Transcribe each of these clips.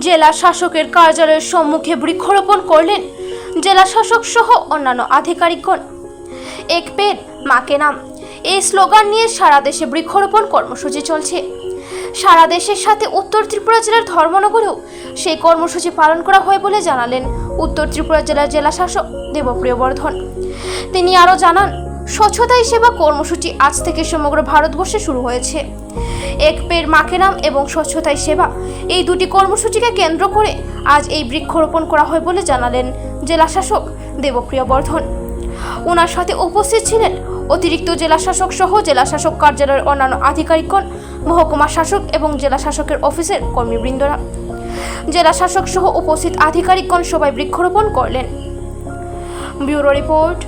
জেলা শাসকের কার্যালয়ের সম্মুখে বৃক্ষরোপণ করলেন জেলা শাসক সহ অন্যান্য আধিকারিকগণ। এক পেট মাকে নাম, এই স্লোগান নিয়ে সারা দেশে বৃক্ষরোপণ কর্মসূচি চলছে। সারা দেশের সাথে উত্তর ত্রিপুরা জেলার ধর্মনগরেও সেই কর্মসূচি পালন করা হয় বলে জানালেন উত্তর ত্রিপুরা জেলার জেলা শাসক দেবপ্রিয় বর্ধন। তিনি আরও জানান স্বচ্ছতাই সেবা কর্মসূচি আজ থেকে সমগ্র ভারতবর্ষে শুরু হয়েছে। এক পের মাকে নাম এবং স্বচ্ছতাই সেবা। এই দুটি কর্মসূচিকে কেন্দ্র করে আজ এই বৃক্ষরোপণ করা হয় বলে জানালেন জেলা শাসক দেবপ্রিয় বর্ধন। ওনার সাথে উপস্থিত ছিলেন অতিরিক্ত জেলা শাসক সহ জেলা শাসক কার্যালয়ের অন্যান্য আধিকারিকগণ, মহকুমা শাসক এবং জেলা শাসকের অফিসের কর্মীবৃন্দরা। জেলা শাসক সহ উপস্থিত আধিকারিকগণ সবাই বৃক্ষরোপণ করলেন। Bureau report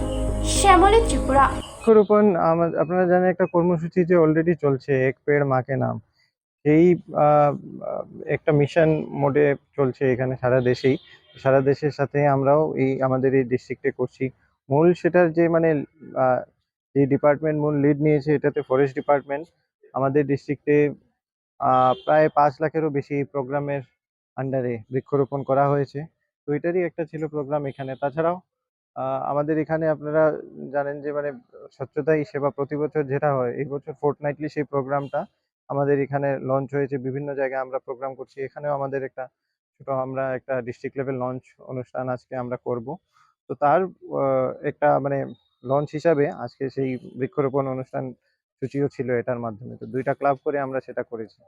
Shyamali Tripura. বৃক্ষরোপণ আপনারা জানেন একটা কর্মসূচি যে অলরেডি চলছে এক পেড় মাকে নাম। আহ, একটা মিশন মোডে চলছে এখানে সারা দেশেই। সারা দেশের সাথে আমরাও এই আমাদের এই ডিস্ট্রিক্টে করছি। মূল সেটার যে মানে যে ডিপার্টমেন্ট মূল লিড নিয়েছে এটাতে ফরেস্ট ডিপার্টমেন্ট আমাদের ডিস্ট্রিক্টে প্রায় পাঁচ লাখেরও বেশি প্রোগ্রামের আন্ডারে বৃক্ষরোপণ করা হয়েছে। তো এটারই একটা ছিল প্রোগ্রাম এখানে। তাছাড়াও আমাদের এখানে আপনারা জানেন যে মানে স্বচ্ছতাই সেবা প্রতি বছর যেটা হয়, এই বছর ফোর্টনাইটলি সেই প্রোগ্রামটা আমাদের এখানে লঞ্চ হয়েছে। বিভিন্ন জায়গায় আমরা প্রোগ্রাম করছি। এখানেও আমাদের একটা ছোট আমরা একটা ডিস্ট্রিক্ট লেভেল লঞ্চ অনুষ্ঠান আজকে আমরা করব। তো তার একটা মানে লঞ্চ হিসাবে আজকে সেই বৃক্ষরোপণ অনুষ্ঠান সূচিও ছিল এটার মাধ্যমে। তো দুইটা ক্লাব করে আমরা সেটা করেছি।